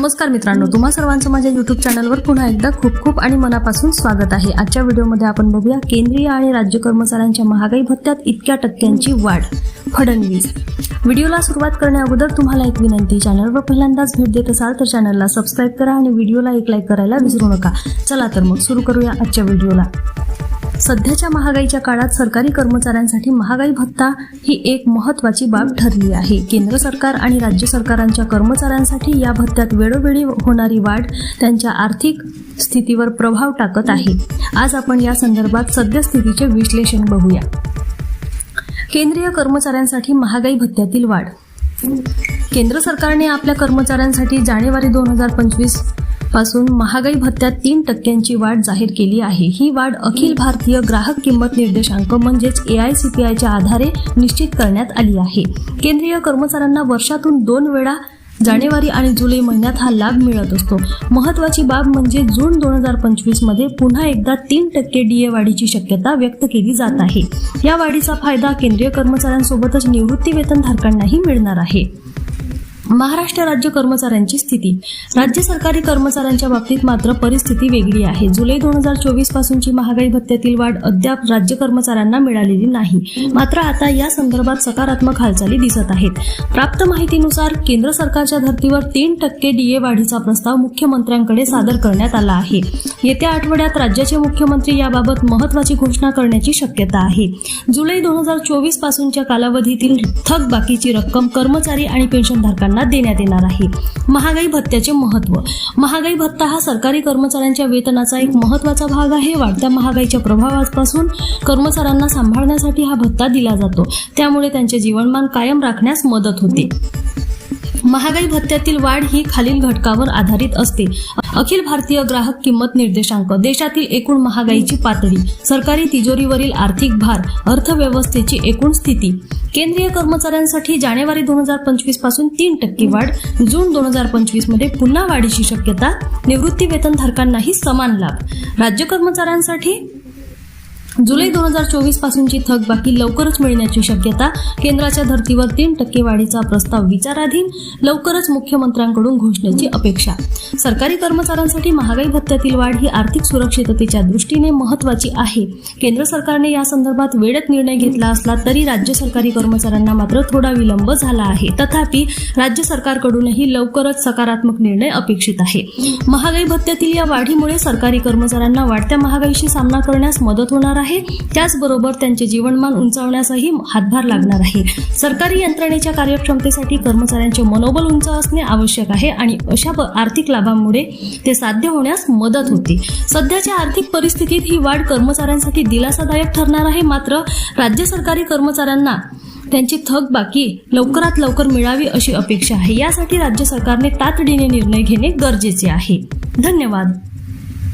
नमस्कार मित्रांनो तुम्हा सर्वांचं माझ्या युट्यूब चॅनलवर पुन्हा एकदा खूप खूप आणि मनापासून स्वागत आहे. आजच्या व्हिडिओमध्ये आपण बघूया केंद्रीय आणि राज्य कर्मचाऱ्यांच्या महागाई भत्त्यात इतक्या टक्क्यांची वाढ फडणवीस. व्हिडिओला सुरुवात करण्याअगोदर तुम्हाला एक विनंती चॅनलवर पहिल्यांदाच भेट देत असाल तर चॅनलला सबस्क्राईब करा आणि व्हिडिओला एक लाईक करायला विसरू नका. चला तर मग सुरू करूया आजच्या व्हिडिओला. सध्याच्या महागाईच्या काळात सरकारी कर्मचाऱ्यांसाठी महागाई भत्ता ही एक महत्वाची बाब ठरली आहे. केंद्र सरकार आणि राज्य सरकारांच्या कर्मचाऱ्यांसाठी या भत्त्यात वेळोवेळी होणारी वाढ त्यांच्या आर्थिक स्थितीवर प्रभाव टाकत आहे. आज आपण या संदर्भात सद्यस्थितीचे विश्लेषण बघूया. केंद्रीय कर्मचाऱ्यांसाठी महागाई भत्त्यातील वाढ. केंद्र सरकारने आपल्या कर्मचाऱ्यांसाठी जानेवारी दोन हजार पंचवीस पासून महागाई भत्त्यात तीन टक्क्यांची वाढ जाहीर केली आहे. ही वाढ अखिल भारतीय ग्राहक किंमत निर्देशांक म्हणजेच ए आय सी पी आयच्या आधारे निश्चित करण्यात आली आहे. केंद्रीय कर्मचाऱ्यांना वर्षातून दोन वेळा जानेवारी आणि जुलै महिन्यात हा लाभ मिळत असतो. महत्वाची बाब म्हणजे जून दोन हजार पंचवीसमध्ये पुन्हा एकदा तीन टक्के डीए वाढीची शक्यता व्यक्त केली जात आहे. या वाढीचा फायदा केंद्रीय कर्मचाऱ्यांसोबतच निवृत्ती वेतनधारकांनाही मिळणार आहे. महाराष्ट्र राज्य कर्मचाऱ्यांची स्थिती. राज्य सरकारी कर्मचाऱ्यांच्या बाबतीत मात्र परिस्थिती वेगळी आहे. जुलै दोन हजार चोवीस पासूनची महागाई भत्त्यातील वाढ अद्याप राज्य कर्मचाऱ्यांना मिळालेली नाही. मात्र आता या संदर्भात सकारात्मक हालचाली दिसत आहेत. प्राप्त माहितीनुसार केंद्र सरकारच्या धर्तीवर तीन टक्के डीए वाढीचा प्रस्ताव मुख्यमंत्र्यांकडे सादर करण्यात आला आहे. येत्या आठवड्यात राज्याचे मुख्यमंत्री याबाबत महत्वाची घोषणा करण्याची शक्यता आहे. जुलै दोन हजार चोवीस पासूनच्या कालावधीतील थकबाकीची रक्कम कर्मचारी आणि पेन्शनधारकांना देण्यात येणार आहे. महागाई भत्त्याचे महत्त्व महागाई भत्ता हा सरकारी कर्मचाऱ्यांच्या वेतनाचा एक महत्त्वाचा भाग आहे. वाढत्या महागाईच्या प्रभावापासून कर्मचाऱ्यांना सांभाळण्यासाठी हा भत्ता दिला जातो. त्यामुळे त्यांचे जीवनमान कायम राखण्यास मदत होते. महागाई भत्त्यातील वाढ ही खालील घटकावर आधारित असते. अखिल भारतीय ग्राहक किंमत निर्देशांक देशातील एकूण महागाईची पातळी सरकारी तिजोरीवरील आर्थिक भार अर्थव्यवस्थेची एकूण स्थिती. केंद्रीय कर्मचाऱ्यांसाठी जानेवारी दोन हजार पंचवीसपासून तीन टक्के वाढ जून दोन हजार पंचवीसमध्ये पुन्हा वाढीची शक्यता निवृत्ती वेतनधारकांनाही समान लाभ. राज्य कर्मचाऱ्यांसाठी जुलै दोन हजार चोवीस पासूनची थकबाकी लवकरच मिळण्याची शक्यता केंद्राच्या धर्तीवर तीन टक्के वाढीचा प्रस्ताव विचाराधीन लवकरच मुख्यमंत्र्यांकडून घोषणेची अपेक्षा. सरकारी कर्मचाऱ्यांसाठी महागाई भत्त्यातील वाढ ही आर्थिक सुरक्षिततेच्या दृष्टीने महत्वाची आहे. केंद्र सरकारने या संदर्भात वेळेत निर्णय घेतला असला तरी राज्य सरकारी कर्मचाऱ्यांना मात्र थोडा विलंब झाला आहे. तथापि राज्य सरकारकडूनही लवकरच सकारात्मक निर्णय अपेक्षित आहे. महागाई भत्त्यातील या वाढीमुळे सरकारी कर्मचाऱ्यांना वाढत्या महागाईशी सामना करण्यास मदत होणार आहे. त्याचबरोबर त्यांचे जीवनमान उंचावण्यासही हातभार लागणार आहे. सरकारी यंत्रणेच्या कार्यक्षमतेसाठी कर्मचाऱ्यांचे मनोबल उंच असणे आवश्यक आहे आणि अशा आर्थिक लाभांमुळे ते साध्य होण्यास मदत होते. सध्याच्या आर्थिक परिस्थितीत ही वाढ कर्मचाऱ्यांसाठी दिलासादायक ठरणार आहे. मात्र राज्य सरकारी कर्मचाऱ्यांना त्यांची थक बाकी लवकरात लवकर मिळावी अशी अपेक्षा आहे. यासाठी राज्य सरकारने तातडीने निर्णय घेणे गरजेचे आहे. धन्यवाद.